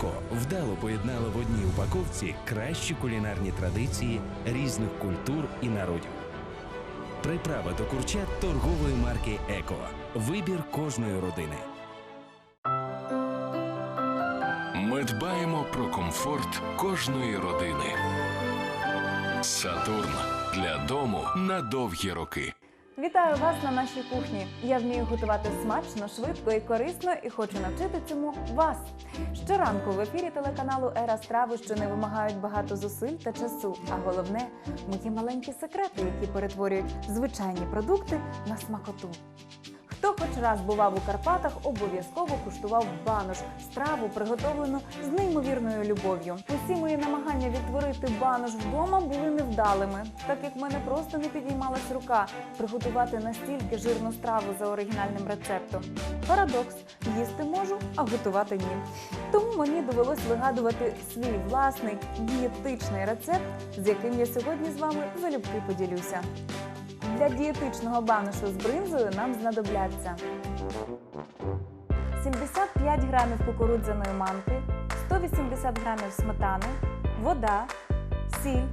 Торгова вдало поєднала в одній упаковці кращі кулінарні традиції різних культур і народів. Приправа до курчат торгової марки Еко. Вибір кожної родини. Ми дбаємо про комфорт кожної родини. Сатурн для дому на довгі роки. Вітаю вас на нашій кухні. Я вмію готувати смачно, швидко і корисно і хочу навчити цьому вас. Щоранку в ефірі телеканалу Ера страви, що не вимагають багато зусиль та часу. А головне мої маленькі секрети, які перетворюють звичайні продукти на смакоту. Хто хоч раз бував у Карпатах, обов'язково куштував банош страву, приготовлену з неймовірною любов'ю. Усі мої намагання відтворити банош вдома були невдалими, так як в мене просто не підіймалась рука приготувати настільки жирну страву за оригінальним рецептом. Парадокс їсти можу, а готувати ні. Тому мені довелось вигадувати свій власний дієтичний рецепт, з яким я сьогодні з вами залюбки поділюся. Для дієтичного баношу з бринзою нам знадобляться 75 грамів кукурудзяної манки, 180 грамів сметани, вода, сіль,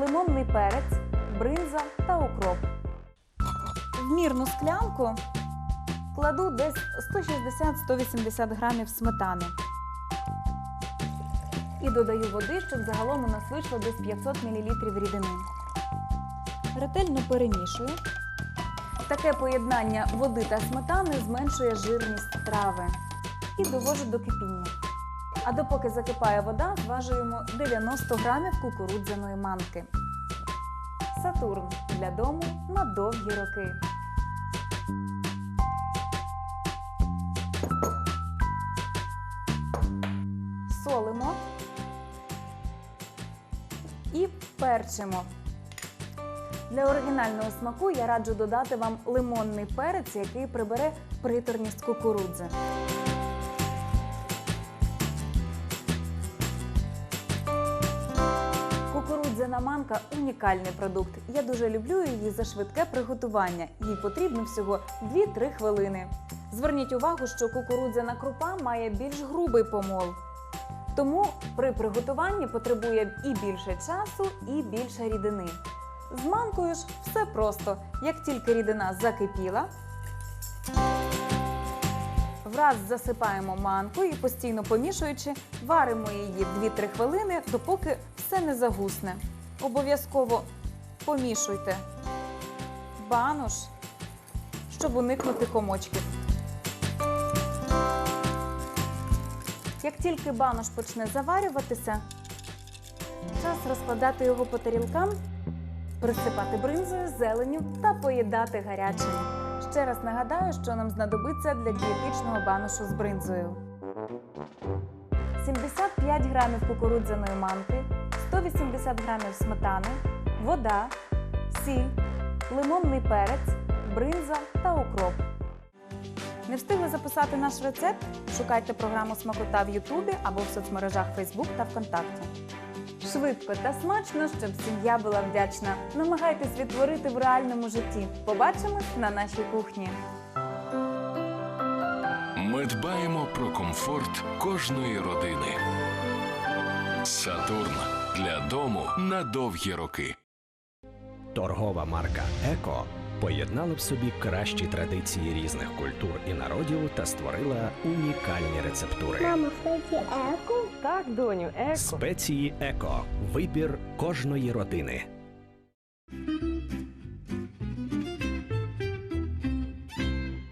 лимонний перець, бринза та укроп. В мірну склянку кладу десь 160-180 грамів сметани. І додаю води, щоб загалом у нас вийшло десь 500 мл рідини ретельно перемішую. Таке поєднання води та сметани зменшує жирність трави і довожу до кипіння. А допоки закипає вода, зважуємо 90 грамів кукурудзяної манки. Сатурн для дому на довгі роки. Солимо і перчимо. Для оригінального смаку я раджу додати вам лимонний перець, який прибере приторність кукурудзи. Кукурудзяна манка унікальний продукт. Я дуже люблю її за швидке приготування. Їй потрібно всього 2-3 хвилини. Зверніть увагу, що кукурудзяна крупа має більш грубий помол. Тому при приготуванні потребує і більше часу, і більше рідини. З манкою ж все просто. Як тільки рідина закипіла, враз засипаємо манку і постійно помішуючи, варимо її 2-3 хвилини, допоки все не загусне. Обов'язково помішуйте банош, щоб уникнути комочків. Як тільки банош почне заварюватися, час розкладати його по тарілкам присипати бринзою, зеленню та поїдати гарячим. Ще раз нагадаю, що нам знадобиться для дієтичного баношу з бринзою. 75 грамів кукурудзяної манки, 180 грамів сметани, вода, сіль, лимонний перець, бринза та укроп. Не встигли записати наш рецепт? Шукайте програму Смакота в Ютубі або в соцмережах Facebook та ВКонтакті. Швидко та смачно, щоб сім'я була вдячна. Намагайтесь відтворити в реальному житті. Побачимось на нашій кухні. Ми дбаємо про комфорт кожної родини. Сатурн для дому на довгі роки. Торгова марка Еко поєднала в собі кращі традиції різних культур і народів та створила унікальні рецептури. Мама, кстати, еко. Так, доню, еко. Спеції Еко. Вибір кожної родини.